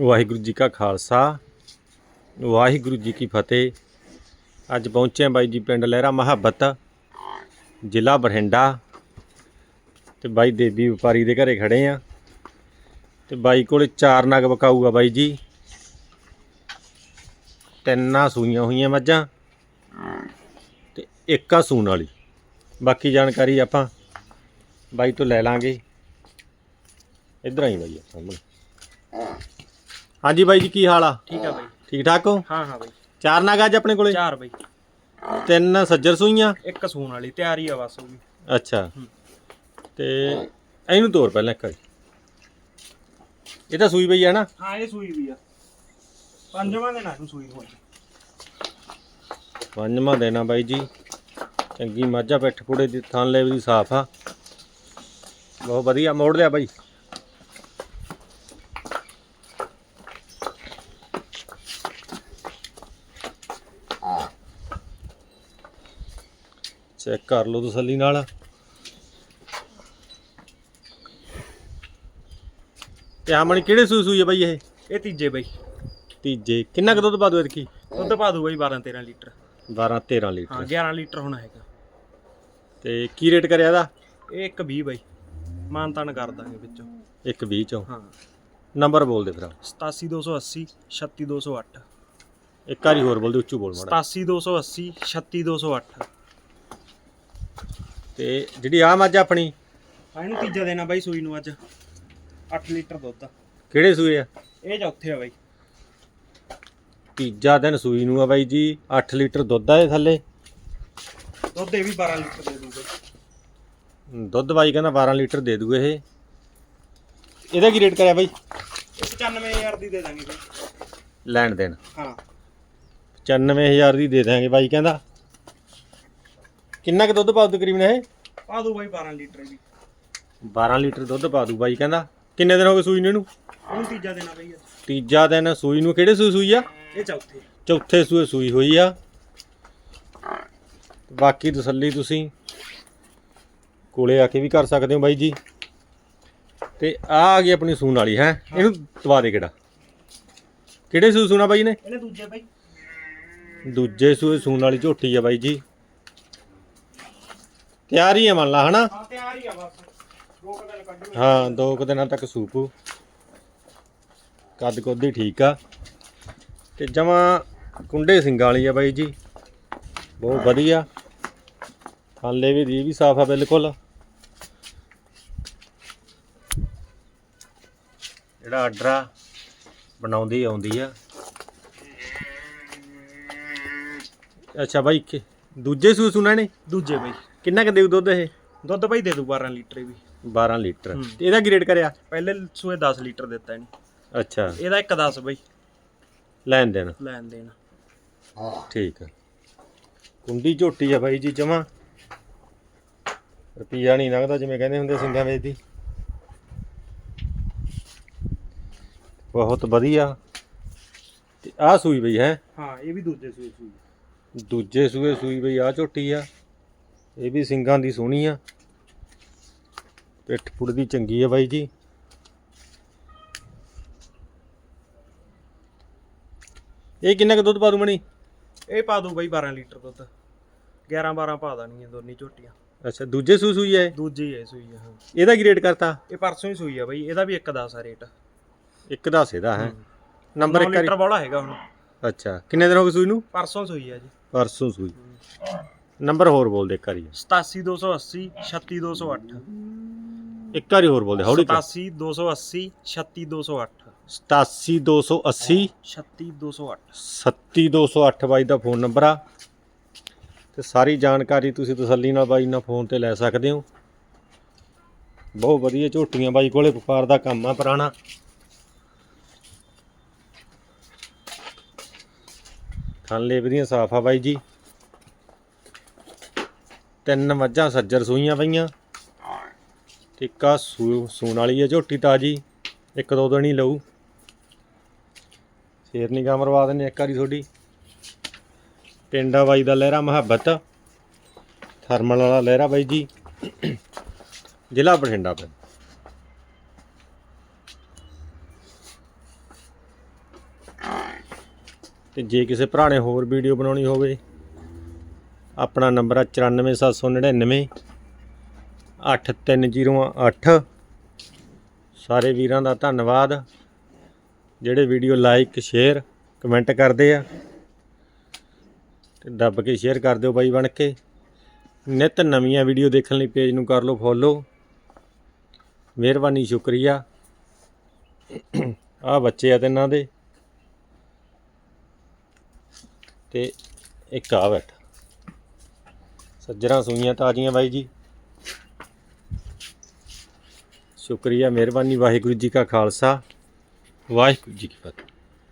ਵਾਹਿਗੁਰੂ ਜੀ ਕਾ ਖਾਲਸਾ, ਵਾਹਿਗੁਰੂ ਜੀ ਕੀ ਫਤਿਹ। ਅੱਜ ਪਹੁੰਚੇ ਬਾਈ ਜੀ ਪਿੰਡ ਲਹਿਰਾ ਮੁਹੱਬਤ, ਜ਼ਿਲ੍ਹਾ ਬਠਿੰਡਾ। ਤੇ ਬਾਈ ਦੇਵੀ ਵਪਾਰੀ ਦੇ ਘਰੇ ਖੜੇ ਆ ਤੇ ਬਾਈ ਕੋਲੇ ਚਾਰ ਨਗ ਬਕਾਊ ਆ ਬਾਈ ਜੀ। ਤਿੰਨਾਂ ਸੂਈਆਂ ਹੋਈਆਂ ਮੱਝਾਂ ਤੇ ਇੱਕ ਆ ਸੂਣ ਵਾਲੀ। ਬਾਕੀ ਜਾਣਕਾਰੀ ਆਪਾਂ ਬਾਈ ਤੋਂ ਲੈ ਲਾਂਗੇ। ਇਧਰ ਆਈ ਬਾਈ ਸਾਹਮਣੇ। ਹਾਂਜੀ ਬਾਈ ਜੀ ਕੀ ਹਾਲ ਆ? ਠੀਕ ਆ ਬਾਈ। ਠੀਕ ਠਾਕ ਹੋ? ਹਾਂ ਹਾਂ ਬਾਈ। ਚਾਰ ਨਗ ਅੱਜ ਆਪਣੇ ਕੋਲੇ? ਚਾਰ ਬਾਈ। ਤਿੰਨ ਸੱਜਰ ਸੂਈਆਂ? ਇੱਕ ਸੂਣ ਵਾਲੀ ਤਿਆਰੀ ਆ ਬਸ ਉਹ ਵੀ। ਅੱਛਾ। ਤੇ ਇਹਨੂੰ ਤੋਰ ਪਹਿਲਾਂ ਇੱਕ ਵਾਰੀ। ਇਹ ਤਾਂ ਸੂਈ ਪਈ ਹੈ ਨਾ? ਹਾਂ ਇਹ ਸੂਈ ਵੀ ਆ। ਪੰਜਵਾਂ ਦਿਨ ਆ ਨੂੰ ਸੂਈ ਅੱਜ ਪੰਜਵਾਂ ਦੇਣਾ ਬਾਈ ਜੀ। ਚੰਗੀ ਮਾਝਾ ਪਿੱਠ ਪੁੜੇ ਦੀ ਥਾਂ ਲੈ ਵੀ ਸਾਫ਼ ਆ। ਬਹੁਤ ਵਧੀਆ ਮੋੜ ਲਿਆ ਬਾਈ। ਚੈੱਕ ਕਰ ਲਓ ਤਸੱਲੀ ਨਾਲ। ਤੇ ਆਮਣੀ ਕਿਹੜੇ ਸੂਈ ਸੂਈ ਹੈ ਬਾਈ ਇਹ? ਇਹ ਤੀਜੇ ਬਾਈ। ਤੀਜੇ। ਕਿੰਨਾ ਕੁ ਦੁੱਧ ਪਾ ਦੋ ਇਤਕੀ ਦੁੱਧ ਪਾ ਦੂ ਬਾਈ 12 13 ਲੀਟਰ। 12 13 ਹਾਂ ਲੀਟਰ 11 ਲੀਟਰ ਹੋਣਾ ਹੈਗਾ। ਤੇ ਕੀ ਰੇਟ ਕਰਿਆ ਇਹਦਾ? ਇਹ ਇੱਕ 20 ਬਾਈ। ਮਾਨ ਤਾਨ ਕਰ ਦਾਂਗੇ ਵਿੱਚੋਂ। ਇੱਕ 20 ਚੋਂ। ਹਾਂ। ਨੰਬਰ ਬੋਲ ਦੇ ਫਿਰ 87280 36208 ਇੱਕ ਵਾਰੀ ਹੋਰ ਬੋਲ ਦੇ ਉੱਚੂ ਬੋਲ ਮਾੜਾ। 87280 36208 ਤੇ ਜਿਹੜੀ ਆ ਮੱਝ ਆਪਣੀ? ਆ ਇਹਨੂੰ ਤੀਜਾ ਦੇਣਾ ਬਾਈ ਸੂਈ ਨੂੰ ਅੱਜ। 8 ਲੀਟਰ ਦੁੱਧ। ਆ। ਕਿਹੜੇ ਸੂਏ ਆ? ਇਹ ਚੌਥੇ ਆ ਬਾਈ। ਤੀਜਾ ਦਿਨ ਸੂਈ ਨੂੰ ਆ ਬਾਈ ਜੀ 8 ਲੀਟਰ ਦੁੱਧ ਆ ਇਹ ਥੱਲੇ। ਦੁੱਧ ਇਹ ਵੀ 12 ਲੀਟਰ ਦੇ ਦੂਗਾ। ਦੁੱਧ ਬਾਈ ਕਹਿੰਦਾ 12 ਲੀਟਰ ਦੇ ਦੂ ਇਹ। ਇਹਦਾ ਕੀ ਰੇਟ ਕਰਿਆ ਬਾਈ? ਇਹ 95000 ਦੀ ਦੇ ਦਾਂਗੇ ਬਾਈ। ਲੈਣ ਦੇਣ। ਹਾਂ। 95000 ਦੀ ਦੇ ਦਾਂਗੇ ਬਾਈ ਕਹਿੰਦਾ। ਕਿੰਨਾ ਕੁ ਦੁੱਧ ਪਾਉ ਤਕਰੀਬਨ ਇਹ? ਪਾ ਦੂ ਬਾਈ 12 ਲੀਟਰ ਵੀ। 12 ਲੀਟਰ ਦੁੱਧ ਪਾ ਦੂ ਬਾਈ ਕਹਿੰਦਾ। ਕਿੰਨੇ ਦਿਨ ਹੋ ਗਏ ਸੂਈ ਨੂੰ ਇਹਨੂੰ? ਇਹਨੂੰ ਤੀਜਾ ਦੇਣਾ ਬਾਈ ਅੱਜ ਤੀਜਾ ਦਿਨ ਸੂਈ ਨੂੰ ਕਿਹੜੇ ਸੂਈ ਸੂਈ ਆ? ਇਹ ਚੌਥੇ। ਚੌਥੇ ਸੂਏ ਸੂਈ ਹੋਈ ਆ। ਬਾਕੀ ਤਸੱਲੀ ਤੁਸੀਂ ਕੋਲੇ ਆ ਕੇ ਵੀ ਕਰ ਸਕਦੇ ਹੋ ਬਾਈ ਜੀ। ਤੇ ਆ ਆ ਗਈ ਆਪਣੀ ਸੂਣ ਵਾਲੀ ਹੈ? ਇਹਨੂੰ ਦਵਾ ਦੇ ਕਿਹੜਾ? ਕਿਹੜੇ ਸੂ ਸੂਣਾ ਬਾਈ ਨੇ? ਇਹਨੇ ਦੂਜੇ ਬਾਈ। ਦੂਜੇ ਸੂਏ ਸੂਣ ਵਾਲੀ ਝੋਟੀ ਆ ਬਾਈ ਜੀ। ਤਿਆਰ ਹੀ ਆ ਮੰਨ ਲਾ ਹਨਾ? ਹਾਂ ਤਿਆਰ ਹੀ ਆ ਬਸ। ਦੋ ਕੁ ਦਿਨ ਕੱਢੂ। ਹਾਂ ਦੋ ਕੁ ਦਿਨਾਂ ਤੱਕ ਸੂਪੂ ਕੱਦ ਕੁੱਦ ਹੀ ਠੀਕ ਆ। ਤੇ ਜਮਾ ਕੁੰਡੇ ਸਿੰਘਾਂ ਵਾਲੀ ਆ ਬਾਈ ਜੀ। ਬਹੁਤ ਵਧੀਆ। ਥਾਲੇ ਵੀ ਦੀ ਵੀ ਸਾਫ਼ ਆ ਬਿਲਕੁਲ। ਜਿਹੜਾ ਆਰਡਰ ਆ ਬਣਾਉਂਦੀ ਆਉਂਦੀ ਆ। ਅੱਛਾ ਬਾਈ ਕਿ- ਦੂਜੇ ਸੂ ਸੁਣਾ ਨੇ? ਦੂਜੇ ਬਾਈ। ਕਿੰਨਾ ਕੁ ਦੇਊ ਦੁੱਧ ਇਹ? ਦੁੱਧ ਬਾਈ ਦੇ ਦੂ 12 ਲੀਟਰ ਇਹ ਵੀ। 12 ਲੀਟਰ। ਤੇ ਇਹਦਾ ਰੇਟ ਕਰਿਆ? ਪਹਿਲੇ ਸੂਏ 10 ਲੀਟਰ ਦਿੱਤਾ ਇਹਨੇ। ਅੱਛਾ। ਇਹਦਾ ਇੱਕ 10 ਬਾਈ। ਲੈਣ ਦੇਣ। ਲੈਣ ਦੇਣ। ਠੀਕ ਆ। ਕੁੰਡੀ ਝੋਟੀ ਆ ਬਾਈ ਜੀ ਜਮਾ। ਰੁਪਈਆ ਨਹੀਂ ਲੰਘਦਾ ਜਿਵੇਂ ਕਹਿੰਦੇ ਹੁੰਦੇ ਸਿੰਘਾਂ ਵਿੱਚ ਦੀ। ਬਹੁਤ ਵਧੀਆ। ਤੇ ਆ ਸੂਈ ਬਈ ਹੈ। ਹਾਂ ਇਹ ਵੀ ਦੂਜੇ ਸੂਏ ਸੂਈ। ਦੂਜੇ ਸੂਏ ਸੂਈ ਬਈ ਆ ਝੋਟੀ ਆ। ਇਹ ਵੀ ਸਿੰਘਾਂ ਦੀ ਸੋਹਣੀ ਆ। ਪਿੱਠ ਪੁੜ ਦੀ ਚੰਗੀ ਆ ਬਾਈ ਜੀ। ਇਹ ਕਿੰਨਾ ਕੁ ਦੁੱਧ ਪਾ ਦੂ ਮਣੀ? ਇਹ ਪਾ ਦੂ ਬਾਈ 12 ਲੀਟਰ ਦੁੱਧ। 11 12 ਪਾ ਦਾਣੀਆਂ ਦੋਨੀ ਝੋਟੀਆਂ। ਅੱਛਾ ਦੂਜੇ ਸੂ ਸੂਈ ਹੈ ਦੂਜੀ ਹੈ ਸੂਈ ਆ ਹਾਂ। ਇਹਦਾ ਕੀ ਰੇਟ ਕਰਤਾ? ਇਹ ਪਰਸੋਂ ਹੀ ਸੂਈ ਆ ਬਾਈ ਇਹਦਾ ਵੀ ਇੱਕ 10 ਆ ਰੇਟ। ਇੱਕ ਦੱਸ ਇਹਦਾ ਹੈ? ਨੰਬਰ 9 ਇੱਕ ਲੀਟਰ ਵਾਲਾ ਹੈਗਾ ਹੁਣ। ਅੱਛਾ ਕਿੰਨੇ ਦਿਨ ਹੋ ਗਏ ਸੂਈ ਨੂੰ? ਪਰਸੋਂ ਸੂਈ ਆ ਜੀ। ਪਰਸੋਂ ਸੂਈ। ਨੰਬਰ ਹੋਰ ਬੋਲ ਦੇ ਇੱਕ ਵਾਰੀ 87280 36208 ਇੱਕ ਵਾਰੀ ਹੋਰ ਬੋਲ ਦੇ ਹੌਲੀ ਕਰ 87280 36208 87280 36208 37208 ਬਾਈ ਦਾ ਫੋਨ ਨੰਬਰ ਆ। ਤੇ ਸਾਰੀ ਜਾਣਕਾਰੀ ਤੁਸੀਂ ਤਸੱਲੀ ਨਾਲ ਬਾਈ ਨਾਲ ਫੋਨ ਤੇ ਲੈ ਸਕਦੇ ਹੋ। ਬਹੁਤ ਵਧੀਆ ਝੋਟੀਆਂ ਬਾਈ ਕੋਲੇ ਵਪਾਰ ਦਾ ਕੰਮ ਆ ਪੁਰਾਣਾ। ਥਾਲੇ ਵਧੀਆਂ ਸਾਫ਼ ਆ ਬਾਈ ਜੀ। ਤਿੰਨ ਮੱਝਾਂ ਸੱਜਰ ਸੂਈਆਂ ਪਈਆਂ। ਟਿੱਕਾ ਸੂ, ਸੂਣ ਵਾਲੀ ਹੈ ਝੋਟੀ ਤਾਜੀ, ਇੱਕ ਦੋ ਦਿਨ ਹੀ ਲਊ। ਫੇਰ ਨਿਗਾਹ ਮਰਵਾ ਦਿੰਨੇ ਇੱਕ ਵਾਰੀ ਤੁਹਾਡੀ। ਪਿੰਡਾ ਬਾਈ ਦਾ ਲਹਿਰਾ ਮੁਹੱਬਤ, ਥਰਮਲ ਵਾਲਾ ਲਹਿਰਾ ਬਾਈ ਜੀ। ਜ਼ਿਲ੍ਹਾ ਬਠਿੰਡਾ ਪਿੰਡ। ਤੇ ਜੇ ਕਿਸੇ ਭਰਾ ਨੇ ਹੋਰ ਵੀਡੀਓ ਬਣਾਉਣੀ ਹੋਵੇ ਆਪਣਾ ਨੰਬਰ ਆ 94799 8308 ਸਾਰੇ ਵੀਰਾਂ ਦਾ ਧੰਨਵਾਦ। ਜਿਹੜੇ ਵੀਡੀਓ ਲਾਈਕ, ਸ਼ੇਅਰ, ਕਮੈਂਟ ਕਰਦੇ ਆ, ਤੇ ਦੱਬ ਕੇ ਸ਼ੇਅਰ ਕਰ ਦਿਓ ਬਾਈ ਬਣ ਕੇ। ਨਿਤ ਨਵੀਆਂ ਵੀਡੀਓ ਦੇਖਣ ਲਈ ਪੇਜ ਨੂੰ ਕਰ ਲਓ ਫੋਲੋ। ਮਿਹਰਬਾਨੀ, ਸ਼ੁਕਰੀਆ। ਆ ਬੱਚੇ ਆ ਤੇ ਇਹਨਾਂ ਦੇ। ਤੇ ਇੱਕ ਆ ਬੈਠਾ। ਸੱਜਰਾਂ ਸੂਈਆਂ ਤਾਜ਼ੀਆਂ ਬਾਈ ਜੀ। ਸ਼ੁਕਰੀਆ, ਮਿਹਰਬਾਨੀ, ਵਾਹਿਗੁਰੂ ਜੀ ਕਾ ਖਾਲਸਾ। ਵਾਹਿਗੁਰੂ ਜੀ ਕੀ ਫਤਿਹ।